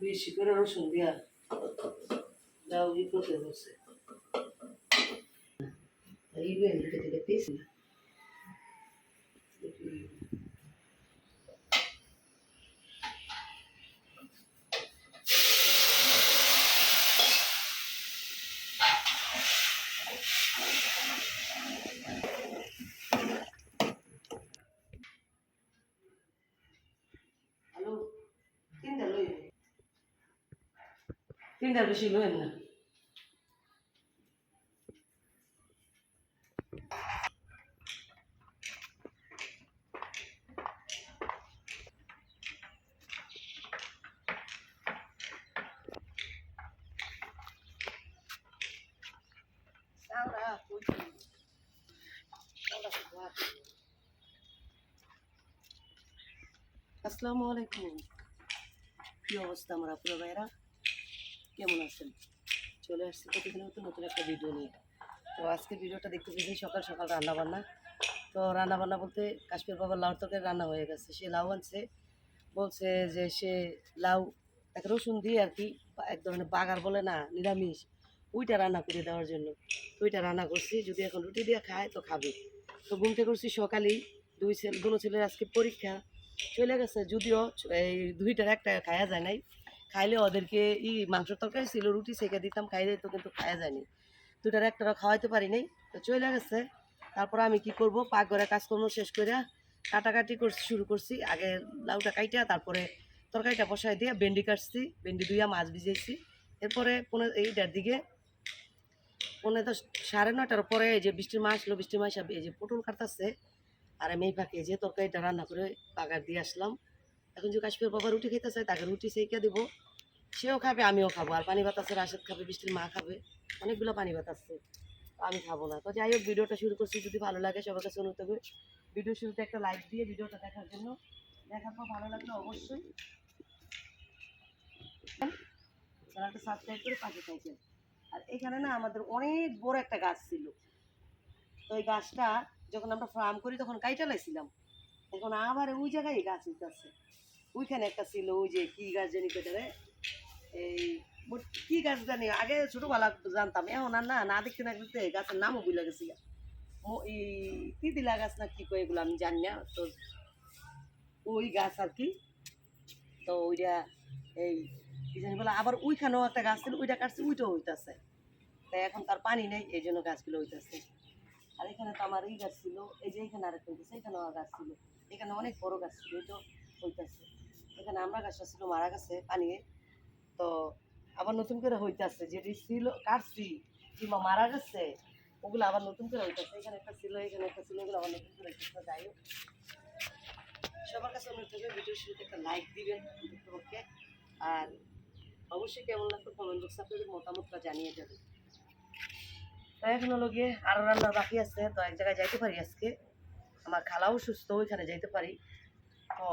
বেশি করে রসুন দিয়া দাও ই করতে বসে এই বেলি কেটে কেটেছি না তিনটার বেশি লই না Saura, cuida. Saura, cuida. আসসালামু আলাইকুম কি অবস্থা আমার আপুরা ভাইরা কেমন আছেন? চলে আসছি প্রতিদিন নতুন নতুন একটা ভিডিও নিয়ে। তো আজকে ভিডিওটা দেখতে পেয়েছি সকাল সকাল রান্না বান্না তো রান্না বান্না বলতে কাশ্মীর বাবার লাউর তরকারি রান্না হয়ে গেছে। সে লাউ আনছে, বলছে যে সে লাউ এক রসুন দিয়ে আর কি এক ধরনের বাগার বলে না, নিরামিষ, ওইটা রান্না করে দেওয়ার জন্য। ওইটা রান্না করছি, যদি এখন রুটি দিয়ে খায় তো খাবে। তো ঘুম থেকে করছি সকালেই, দুই ছেলে দুটো ছেলের আজকে পরীক্ষা। চলে গেছে, যদিও এই দুইটার একটা খাওয়া যায় নাই। খাইলে ওদেরকে ই মাংস তরকারি ছিল, রুটি সেকে দিতাম, খাইলে তো কিন্তু খাওয়া যায়নি দুটার একটা খাওয়াইতে পারি নাই, তো চলে গেছে। তারপর আমি কি করব, পাকঘরে কাজকর্ম শেষ করে কাটাকাটি করছি, শুরু করছি। আগে লাউটা কাইটা, তারপরে তরকারিটা বসাই দিয়ে ভেন্ডি কাটছি, ভেন্ডি দুইয়া মাছ ভিজেছি এরপরে পনেরো এইটার দিকে পনেরো দশ, সাড়ে নটার পরে এই যে বৃষ্টির মাছ আসলো, বৃষ্টির মাছ এই যে পটল কাটতেছে, আর আমি এই ফাঁকে যে তরকারিটা রান্না করে বাগার দিয়ে আসলাম। এখন যে কাশ্মীর বাবা রুটি খেতে চায়, তাকে রুটি সেইকে দেবো। সেও খাবে, আমিও খাব। আর পানি আছে রাশেদ খাবে, বৃষ্টির মা খাবে। অনেকগুলো পানি ভাত আছে আমি খাব না। তো যাই হোক, ভিডিওটা শুরু করছি। যদি ভালো লাগে সবার কাছে অনুরোধ হবে ভিডিও শুরুতে একটা লাইক দিয়ে ভিডিওটা দেখার জন্য। দেখার পর ভালো লাগলে অবশ্যই চ্যানেলটা সাবস্ক্রাইব করে পাশে থাকবেন। আর এখানে না আমাদের অনেক বড় একটা গাছ ছিল। তো এই গাছটা যখন আমরা ফার্ম করি, তখন কাইটা লাইছিলাম। এখন আবার ওই জায়গায় গাছ উঠতেছে। ওইখানে একটা ছিল ওই যে কি গাছ জানি কেটে এই কি গাছ জানি? আগে ছোটবেলা জানতাম, এখন আর না না দেখতে না দেখতে গাছের নামও বুঝলে গেছি এই তিদিলা গাছ না কি কয় এগুলো আমি জানি না, তো ওই গাছ আর কি। তো ওইটা এই কি জানি বলে, আবার ওইখানেও একটা গাছ ছিল, ওইটা কাটছে, ওইটাও হইতাছে। তাই এখন তার পানি নেই, এই জন্য গাছগুলো হইতাছে। আর এখানে তো আমার এই গাছ ছিল, এই যে এখানে আরেকটা এখানেও গাছ ছিল। এখানে অনেক বড় গাছ ছিল ওইটাও হইতাছে। এখানে আমরা গাছটা ছিল মারা গেছে পানিয়ে তো আবার নতুন করে হইতাছে, যেটি ছিল কাটছি কিংবা মারা গেছে, ওগুলো আবার নতুন করে হইতাছে। এখানে একটা ছিল, এখানে একটা ছিল ওগুলো আবার নতুন করে হইতেছে। যাই হোক, সবার কাছে অনুরোধ থাকবে ভিডিও শুরুতে একটা লাইক দিবেন পক্ষে আর অবশ্যই কেমন লাগতো কমেন্ট বক্সে আপনাদের মতামতটা জানিয়ে যাবেন। তাই এখন হলো গিয়ে আরও রান্না বাকি আছে, তো এক জায়গায় যাইতে পারি আজকে। আমার খালাও সুস্থ, ওইখানে যাইতে পারি। তো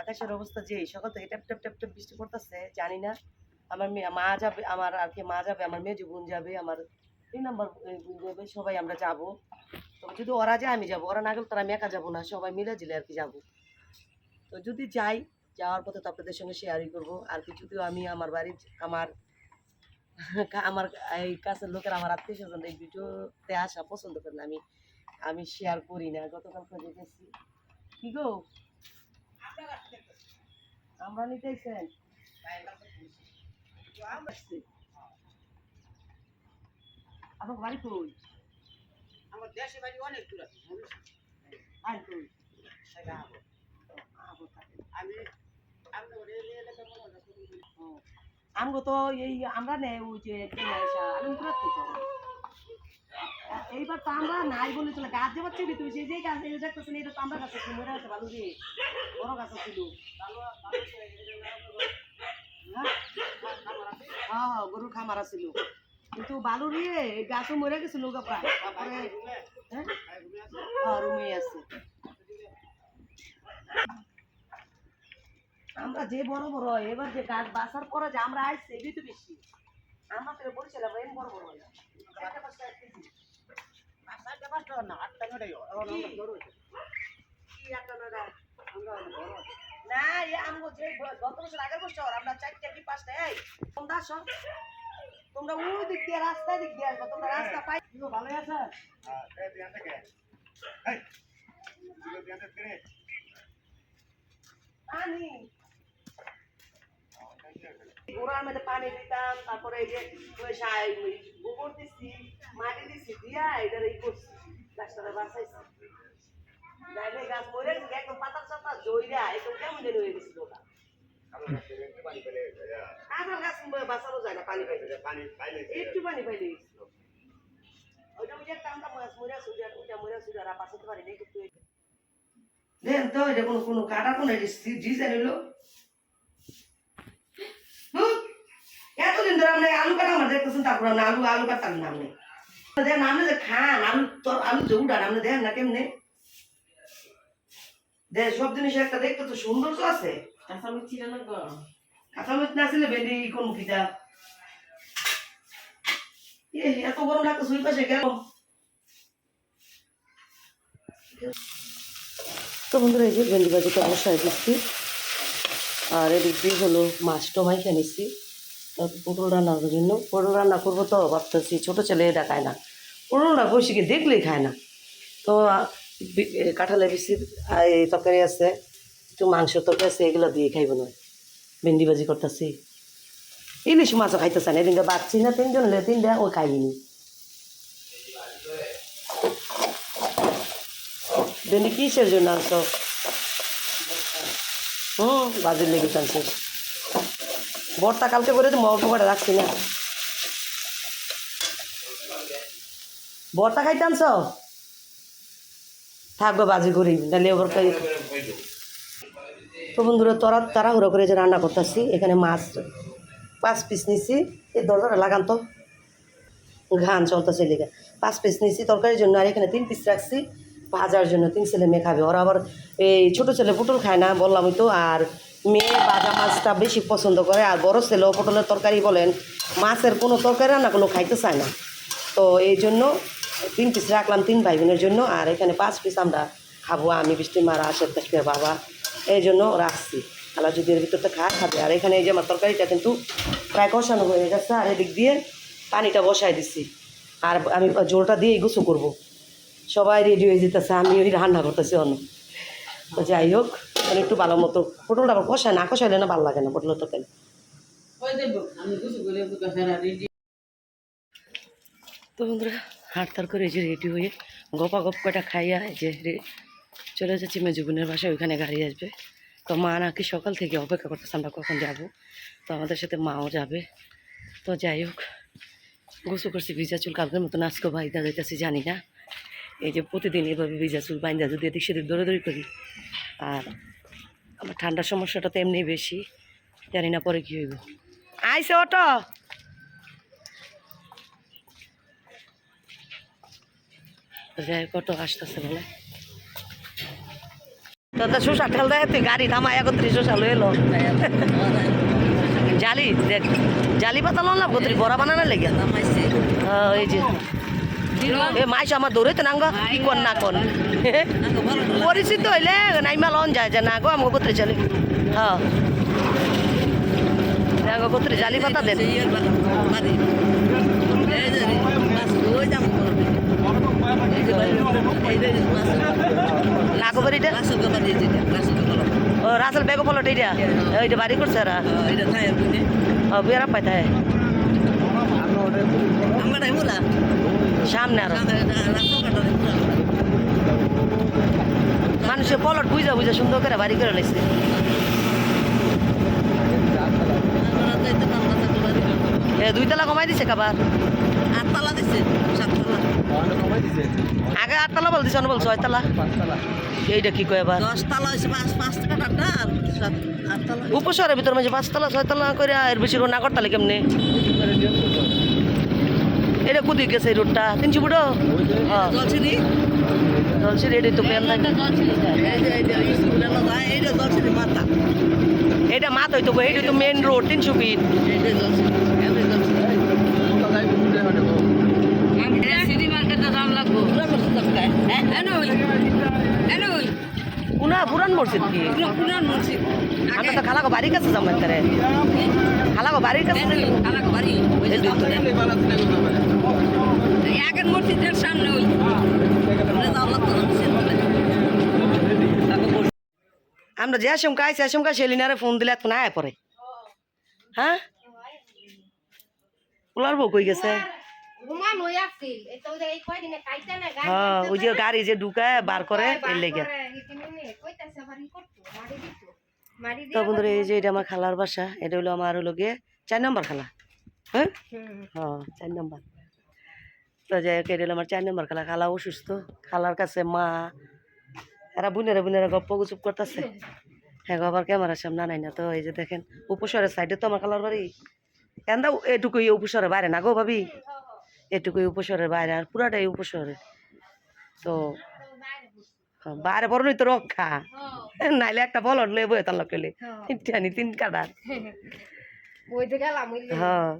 আকাশের অবস্থা যে, সকাল থেকে ট্যাপ ট্যাপ ট্যাপ ট্যাপ বৃষ্টি পড়তেছে, জানি না। আমার মেয়ে, মা যাবে, আমার আর কি মা যাবে, আমার মেয়ে বোন যাবে, আমার তিন নম্বর যাবে, সবাই আমরা যাব। তো যদি ওরা যায়, আমি যাব। ওরা না গেলে তারা আমি একা যাব না, সবাই মিলে জিলে আর কি যাব। তো যদি যাই, যাওয়ার পথে তো আপনাদের সঙ্গে শেয়ারই করব। আর কি যদিও আমি আমার বাড়ির, আমার আমার এই কাছের লোকের, আমার আত্মীয় স্বজন এই ভিডিওতে আসা পছন্দ করে না, আমি আমি শেয়ার করি না গতকালকে দেখেছি কি গো? আমরা নিতেছেন? আপনার বাড়ি কই? আমার দেশে বাড়ি অনেক দূর আছে আয় কই? আবো থাকে। আমি আমি আমগো তো এই আমরা নেই ওই যে থেকে এইবার তো আমরা নাই বলে চলে, গাছ যে বাচ্চা তুই সেই যে গাছ এই দেখতেছেন এটা তো আমরা গাছ আছে, মরে আছে ভালো রে বড় গাছ ছিল হ্যাঁ হ্যাঁ গরুর খামার ছিল কিন্তু বালু রে এই গাছও মরে গেছিল গা প্রায়। তারপরে হ্যাঁ? হ্যাঁ আছে। আমরা যে বড় বড়, এবার যে গাছ বাসার পরে যে আমরা আসছি এটাই তো বেশি। আমরা তো বলছিলাম এম বড় বড় হয় না হয়। এই আমগো যে গত বছর আগের বছর আমরা চারটা কি পাঁচটা এই তোমরা আসো তোমরা ওই দিক দিয়ে রাস্তা দিক দিয়ে আসব তোমরা পানি গোড়ার পানি দিতাম তারপরে যে গোবর দিছি মাটি দিছি দিয়া করছি গাছটারে বাঁচাইছি। নাইলে গাছ মরে গেছে একদম পাতা চাতা জইরা একদম কেমন যেন হয়ে গেছিল ওটা। যায় না পানি পাইলে। একটু পানি পাইলে গেছিল ওইটা আমরা মাছ মরে সুইরা ওইটা মরে সুইরা আর বাঁচাতে পারি না একটু দেন তো এটা কোনো কোনো কাটা কোনো ডিজাইন হুম, এতদিন ধরে আমরা আলু কাটা আমরা দেখতেছেন তারপর আমরা আলু আলু কাটার নাম নেই। আপনি যে খান আলু তোর আলু যে উঠান আপনি দেন না কেমনে? দেখ সব জিনিস একটা দেখতে তো সৌন্দর্য আছে। কাঁচামরিচ না ছিল ভেন্ডি কোন কিটা এ এত গরম লাগতো সুই পাশে কেন তো বন্ধুরা এই যে ভেন্ডি ভাজিটা দিচ্ছি। আর এদিক দিয়ে হলো মাছটা নিচ্ছি তারপর পটল রান্নার জন্য। পটল রান্না করব তো ভাবতেছি ছোটো ছেলে এটা খায় না। পটলটা বসিকে দেখলেই খায় না। তো কাঁঠালের বেশি তরকারি আছে, একটু মাংস তরকারি আছে, এগুলো দিয়ে খাইব না। ভেন্ডি ভাজি করতেছি। ইলিশ মাছও খাইতেছে না, এদিনকে বাচ্চি না, তিনজন হলে তিনটা ও খাইনি। ভেন্ডি কিসের জন্য আনছো? হুম বাজির লেগে টানছে। বর্তা কালকে করে তো অল্প করে রাখছি না। বর্তা খাইতে আনছ? থাকবে বাজি করি। নাহলে খাই। তো বন্ধুরা, তারা তাড়াহুড়ো করে যে রান্না করতেছি, এখানে মাছ, পাঁচ পিস নিছি। এই দরজাটা লাগান তো। ঘান চলতেছে লেগে পাঁচ পিস নিছি তরকারির জন্য, আর এখানে তিন পিস রাখছি। ভাজার জন্য তিন ছেলে মেয়ে খাবে। ওরা আবার এই ছোটো ছেলে পটল খায় না বললামই তো, আর মেয়ে ভাজা মাছটা বেশি পছন্দ করে, আর বড় ছেলেও পটলের তরকারি বলেন, মাছের কোনো তরকারি রান্না কোনো খাইতে চায় না। তো এই জন্য তিন পিস রাখলাম তিন ভাই বোনের জন্য, আর এখানে পাঁচ পিস আমরা খাব, আমি, বৃষ্টি মারা, আশের কাশ্মীর বাবা, এই জন্য রাখছি। আলা যদি এর ভিতরটা খা খাবে। আর এখানে এই যে আমার তরকারিটা কিন্তু প্রায় কষানো হয়ে গেছে, আর এদিক দিয়ে পানিটা বসাই দিছি আর আমি জোলটা দিয়েই গুছু করব। সবাই রেডি হয়ে যেতেছে আমি ওই রান্না করতেছি অন্য। তো যাই হোক মানে একটু ভালো মতো পটলটা আবার কষায় না কষাইলে না ভালো লাগে না পটলের তরকারি। তো বন্ধুরা হাঁটতার করে এই যে রেডি হয়ে গপা গপ কটা খাইয়া যে রে- চলে যাচ্ছি মেজুগুনের বাসায় ওইখানে গাড়ি আসবে। তো মা নাকি সকাল থেকে অপেক্ষা করতেছে আমরা কখন যাব? তো আমাদের সাথে মাও যাবে। তো যাই হোক গোসু করছি ভিজা চুল কালকের মতন আজকে বাইদা যাইতেছি জানি না। এই যে প্রতিদিন এভাবে ভিজা চুল বাইন্দা যদি এদিক সেদিক দৌড়াদৌড়ি করি আর আমার ঠান্ডার সমস্যাটা তো এমনি বেশি জানি না পরে কী হইব। আইসে অটো যাই কত আসতেছে বলে। তো শোষা ঠেল দেয় তুই গাড়ি থামা একত্রিশ শোষা লয়ে এলো জালি দেখ জালি পাতা লন কত বড়া বানানো লেগে? হ্যাঁ, এই যে। এ, মাইস আমার দৌড়াইতে না গো কি কর না কর। পরিচিত হইলে নাইমা লন যায়, যে না গো আমাকে কোথায় চলে। হ্যাঁ। আমাকে কোথায় জালি পাতা দেন। নাগো বাড়িটা ও, রাসেল বেগো পলট এইটা। এইটা বাড়ি করছে এরা ও বেড়া পাইতে সামনে আরও। মানুষের পলট বুঝা বুঝা সুন্দর করে বাড়ি করে লাইছে। এ দুইতলা কমাই দিছে কাবার আটতলা দিছে সাততলা। আগে আটতলা বল দিছে বল ছয়তলা। এইটা কি কয় এবার? দশতলা হয়েছে পাঁচ উপশহরের ভিতর মাঝে পাঁচতলা ছয়তলা করে এর বেশি রোড না করতালে কেমনে? এটা কুদি গেছে এই রোডটা তিনশো ফুটো জলসির এটাই তো প্যান থাকে মাথা। এটা মাত হইতো এইটা তো মেন রোড তিনশো ফিট পুরান মসজিদ কি? পুরান মসজিদ। আমরা তো খালাগো বাড়ির কাছে যাব একেবারে খালাগো বাড়ির কাছে আলাদা বাড়ি। আগের মসজিদের সামনে ওই। আমরা যে আসমকা আইসি আসমকা সেলিনারে ফোন দিলে এখন আয় পরে হ্যাঁ? পোলার বউ কই গেছে? হ্যাঁ ওই যে গাড়ি যে ঢুকায় বার করে এর লেগে। তো বন্ধুরা এই যে এটা আমার খালার বাসা এটা হলো আমার হলো গিয়ে চার নম্বর খালা। হ্যাঁ? হ্যাঁ চার নম্বর। তো যাই হোক এটা হলো আমার চার নম্বর খালা। খালা অসুস্থ। খালার কাছে মা এরা বুনেরা বুনেরা গপ্প গুচুপ করতেছে। হ্যাঁ আবার ক্যামেরার সামনে নাই না তো এই যে দেখেন উপসরের সাইডে তো আমার খালার বাড়ি। এন্দা এটুকুই উপসরের বাইরে না গো ভাবি? এটুকুই উপসরের বাইরে আর পুরাটাই উপসরে তো হ্যাঁ, বাইরে বড় তো রক্ষা। নাইলে একটা বলট লয়ে বয়ে তার লোকেলে তিনটানি তিন কাটার ওই হ্যাঁ।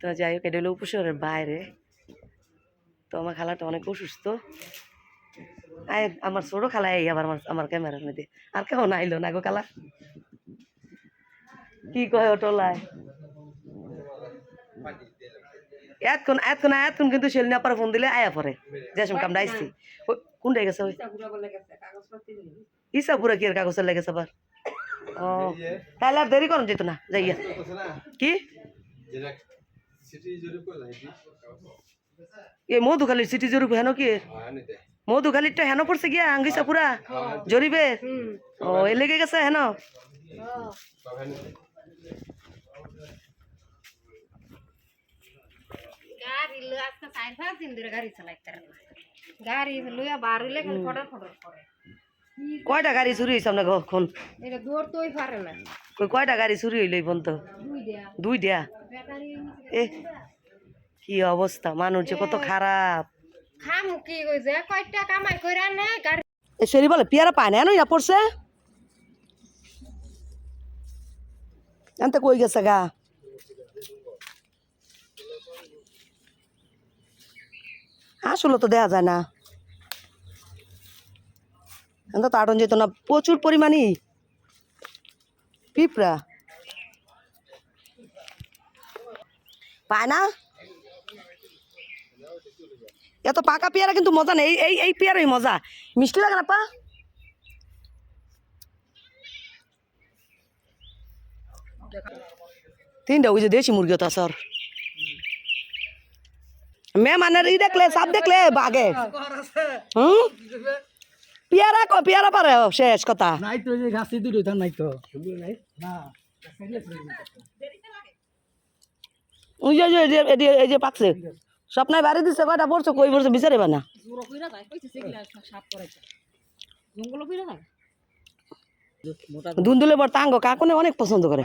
তো যাই হোক এটা হলো উপশহরের বাইরে। তো আমার খালাটা অনেক অসুস্থ। আয় আমার ছোট খালা এই আবার আমার আমার ক্যামেরার মধ্যে। আর কেউ নাইলো না গো খালা। কি কয় ওটলায় এতক্ষণ এতক্ষণ এতক্ষণ কিন্তু সেলিনা পারে ফোন দিলে আয়া পরে। যে সময় কামড়া আইসি কোনটা গেছে ওই? ইসাপুরা কি এর কাগজের লেগেছে আবার? ও তাহলে আর দেরি করুন যেত না যাইয়া। কি? এ মধুখালীর সিটি জরিপ হেন কি? মধুখালীরটা হেন পড়ছে গিয়া আঙ্গিসা পুরা জরিবে ও এ লেগে গেছে হেন? না। ফটর ফটর করে। কয়টা গাড়ি চুরি হয়েছে আপনার না। কই কয়টা গাড়ি চুরি হইল এই পর্যন্ত? দুই দেয়া এ কি অবস্থা? মানুষ যে কত খারাপ। খাম কি কইছে কয়টা কামাই কইরা নে গাড়ি এ সেরি বলে পিয়ারা পায় না ইয়া পড়ছে? এনতে কই গেছে গা? আসলে তো দেয়া যায় না। এনতে তো আটন যেত না, প্রচুর পরিমাণই। পিঁপড়া। পায় না? এত পাকা পেয়ারা কিন্তু মজা নেই, এই এই পেয়ারাই মজা। মিষ্টি লাগে না, পা? তিনটা ওই যে দেশি মুরগি তো সর মেহমানের ই দেখলে সাপ দেখলে বাগে। হুম? পেয়ারা ক পেয়ারা পারে শেষ কথা। নাই তো যে গাছে দুটো ধান নাই তো। না। ওই যে এই যে এই যে- এই যে পাকছে। স্বপ্নায় বাড়ি দিচ্ছে কয়টা পড়ছে কই পড়ছে বিচারে না। দুন্দুলে বর তাঙ্গ কাকুনে অনেক পছন্দ করে।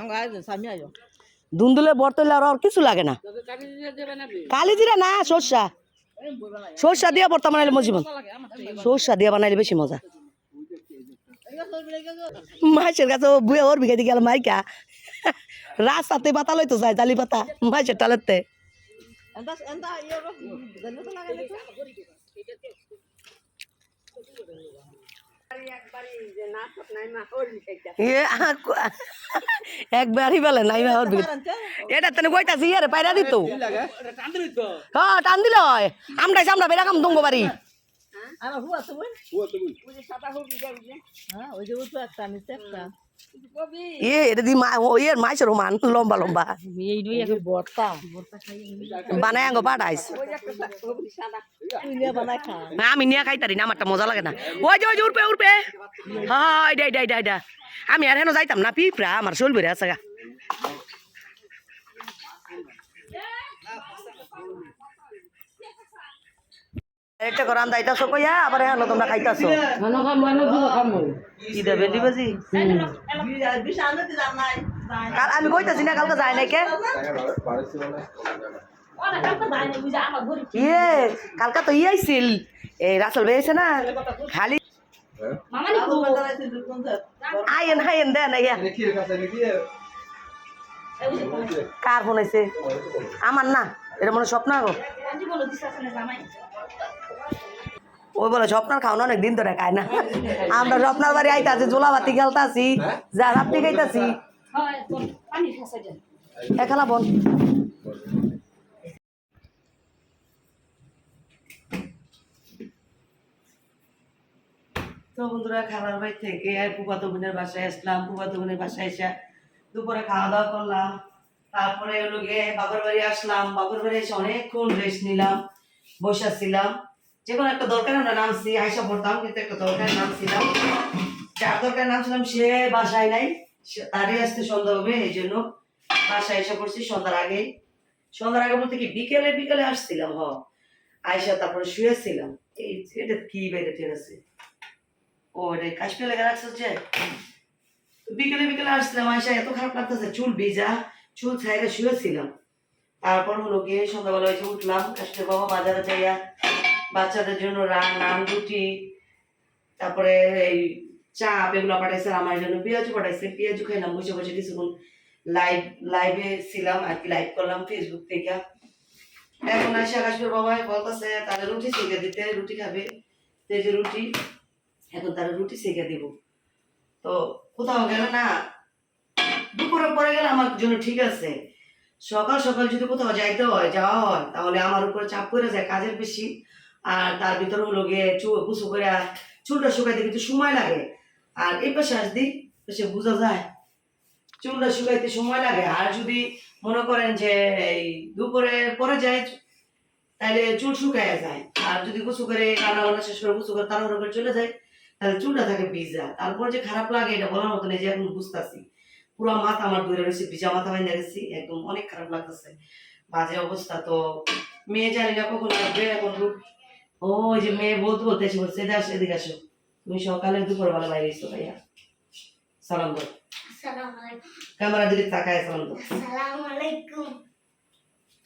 দুন্দুলে বর তৈলে আর আর কিছু লাগে না। কালি জিরা না, সর্ষা। সর্ষা দিয়ে বর্তা বানাইলে মজি মজিবন সর্ষা দিয়ে বানাইলে বেশি মজা। মাছের কাছে বুয়ে ওর বিঘা গেল মাইকা। রাস্তাতে পাতা লইতো যায়, জালি পাতা, মাছের টালেতে। একবারই বলে নাই বা ওর এটা তেনে কইতাছি ইয়ারে পায়রা দিত। হ্যাঁ টান দিলে হয় আমরা আমরা বেড়া কাম দঙ্গ বাড়ি। আমার হুয়া তো বই ওই সাদা হুড় হ্যাঁ ওই যে ওই একটা নিচে একটা। এ মা, ও মান, লম্বা লম্বা। এই দুই এক বর্তা বানায় আঙ্গ, পাঠাইস। আমি নিয়ে খাইতারি না, আমারটা মজা লাগে না। ওই যে ওই যে উঠবে উঠবে হ্যাঁ এটা এটা আমি আর হেন যাইতাম না, পিঁপড়া, আমার চলবে রে আছে একটা করে আন্দা আইতাছো কইয়া আবার হেন তোমরা খাইতাছো। মানো খাম মানো খাম কি দেবে দিবাজি কাল আমি কইতাছি না কালকে যায় নাই কে? ইয়ে কালকা তো ইয়ে আইছিল। এই রাসেল ভাই আইছে না খালি আইন হাইন দেন ইয়া কার ফোন আইছে? আমার না এটা মনে স্বপ্ন আগো। ওই বলে, স্বপ্নার খাওয়ানো অনেক দিন ধরে খায় না। আমরা স্বপ্নার বাড়ি আইতাছি জোলাবাতি খেলতাছি, যা রাত্রি খাইতাছি। এখালা বল। তো বন্ধুরা খাবার বাড়ি থেকে ফুফাতো বোনের বাসায় আসলাম। ফুফাতো বোনের বাসায় এসে দুপুরে খাওয়া দাওয়া করলাম। তারপরে হলো গিয়ে বাবার বাড়ি আসলাম। বাবার বাড়ি এসে অনেকক্ষণ রেস্ট নিলাম বসেছিলাম যে কোনো একটা দরকার আমরা নামছি আয়সা পড়তাম, কিন্তু একটা দরকার নামছিলাম। যার দরকার নামছিলাম, সে বাসায় নাই তারই আসতে সন্ধ্যা হবে, এই জন্য বাসায় এসে পড়ছি সন্ধ্যার আগে সন্ধ্যার আগে বলতে কি, বিকেলে বিকেলে আসছিলাম, হ। আয়সা তারপরে শুয়েছিলাম। এই এটা কি বেড়ে টেরেছে ও, এটা কাশ্মীর লেগে রাখছে যে? বিকেলে বিকেলে আসছিলাম আয়সা এত খারাপ লাগতেছে, চুল ভিজা, চুল ছাইরে শুয়েছিলাম। তারপর হলো গিয়ে সন্ধ্যাবেলা উঠলাম, কাশ্মীর বাবা বাজারে যাইয়া বাচ্চাদের জন্য নান রুটি, তারপরে এই চা এগুলো পাঠাইছে আমার জন্য পেঁয়াজু পাঠাইছে পেঁয়াজু খাইলাম, বসে বসে কিছুক্ষণ লাইভ লাইভে ছিলাম আর কি লাইভ করলাম ফেসবুক থেকে। এখন আয়সা কাশ্মীর বাবা, বলতেছে, তাহলে রুটি সেঁকে দিতে, রুটি খাবে। যে রুটি, এখন তারা রুটি সেঁকে দিব। তো কোথাও গেল না, দুপুরে পরে গেলে আমার জন্য ঠিক আছে। সকাল সকাল যদি কোথাও যাইতে হয়, যাওয়া হয়, তাহলে আমার উপরে চাপ করে যায়, কাজের বেশি। আর তার ভিতরে হলো গিয়ে কুচু করে চুলটা শুকাইতে কিন্তু সময় লাগে। আর এই পাশে আসদি সে বোঝা যায়, চুলটা শুকাইতে সময় লাগে। আর যদি মনে করেন যে এই দুপুরে পরে যায় তাহলে চুল শুকাইয়া যায়। আর যদি কুচু করে রান্না বান্না শেষ করে কুচু করে তাড়াহুড়ো করে চলে যায়, তাহলে চুলটা থাকে ভিজা। তারপর যে খারাপ লাগে এটা বলার মতো নেই যে এখন বুঝতেছি। পুরো মাথা আমার ধরে রয়েছে, ভিজা মাথা বাইন্দা গেছি, একদম অনেক খারাপ লাগতেছে। বাজে অবস্থা তো, মেয়ে জানি না কখন আসবে, এখন ও ওই যে মেয়ে বলতে বলতে এসে বলছে এদিকে আসো এদিকে আসো। তুমি সকালে দুপুরবেলা বাইরে এসো ভাইয়া। সালাম ক্যামেরা দিকে তাকায় সালাম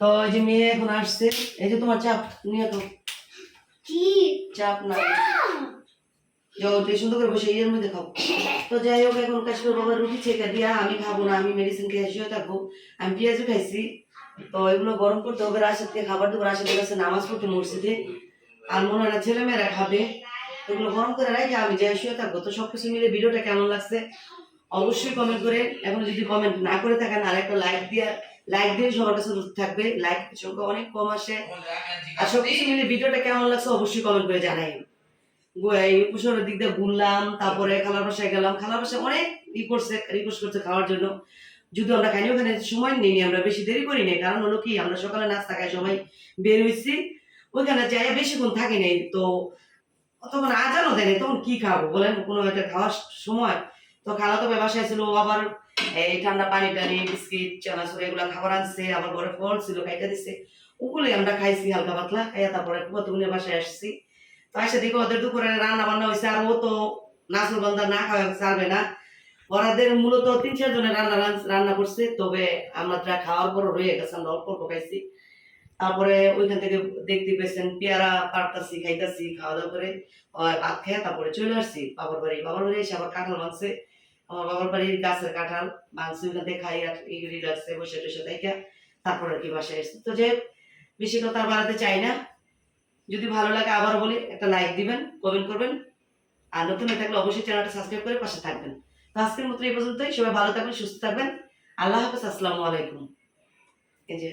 তো ওই যে মেয়ে এখন আসছে এই যে তোমার চাপ নিয়ে তো। চাপ না যাও তুই সুন্দর করে বসে ইয়ের মধ্যে খাও। তো যাই হোক এখন কাশ্মীর বাবার রুটি ছেঁকে দিয়া আমি খাব না আমি মেডিসিন খেয়ে শুয়ে থাকব। আমি পেঁয়াজও খাইছি। তো এগুলো গরম করতে হবে রাশেদ থেকে খাবার দেবো। রাশেদের কাছে নামাজ পড়তে মসজিদে। আর মনে হয় না ছেলেমেয়েরা খাবে এগুলো গরম করে রাখি আমি যাই শুয়ে থাকব। তো সবকিছু মিলে ভিডিওটা কেমন লাগছে অবশ্যই কমেন্ট করে এখন যদি কমেন্ট না করে থাকেন, আর একটা লাইক দিয়ে লাইক দিয়ে সবার কাছে থাকবে। লাইক সংখ্যা অনেক কম আসে। আর সবকিছু মিলে ভিডিওটা কেমন লাগছে অবশ্যই কমেন্ট করে জানাই উপসরের দিক দিয়ে ঘুরলাম, তারপরে খালার বাসায় গেলাম। খালার বাসায় অনেক ই রিকোয়েস্ট করছে খাওয়ার জন্য। যদি আমরা খাইনি, ওখানে সময় নেই আমরা বেশি দেরি করি নাই কারণ হলো কি, আমরা সকালে নাস্তা খাই, সবাই বের হয়েছি ওইখানে যাই বেশিক্ষণ থাকি নাই, তো তখন আজানও দেয়নি তখন কি খাব বলেন? কোনো একটা খাওয়ার সময় তো খালা তো বাসায় ছিল আবার এই ঠান্ডা পানি টানি, বিস্কিট, চানাচুর এগুলা খাবার আনছে, আবার ঘরে ফল ছিল, খাইতে দিচ্ছে ওগুলোই আমরা খাইছি, হালকা পাতলা, খাইয়া তারপরে কতগুলো বাসায় আসছি। তো আসে দেখো ওদের দুপুরে রান্না বান্না হয়েছে আর ও তো নাচুর বান্ধা না খাওয়া ছাড়বে না। ওরাদের মূলত তিন চার জনের রান্না রান্না করছে, তবে আমরা খাওয়ার পর রয়ে গেছে, আমরা অল্প অল্প খাইছি। তারপরে ওইখান থেকে দেখতে পেয়েছেন, পেয়ারা পারতাছি খাইতাছি খাওয়া দাওয়া করে ভাত খেয়ে তারপরে চলে আসছি বাবার বাড়ি। বাবার বাড়ি এসে আবার কাঁঠাল মাংসে আমার বাবার বাড়ির গাছের কাঁঠাল মাংস ওইখান থেকে খাই রিল্যাক্সে বসে টসে থেকে তারপরে আর কি বাসায় এসছি তো যে বেশি কথা বাড়াতে চাই না। যদি ভালো লাগে আবার বলি, একটা লাইক দিবেন কমেন্ট করবেন। আর নতুন হয়ে থাকলে অবশ্যই চ্যানেলটা সাবস্ক্রাইব করে পাশে থাকবেন। তো আজকের মতো এই পর্যন্তই। সবাই ভালো থাকবেন, সুস্থ থাকবেন। আল্লাহ হাফেজ, আসসালামু আলাইকুম। এই যে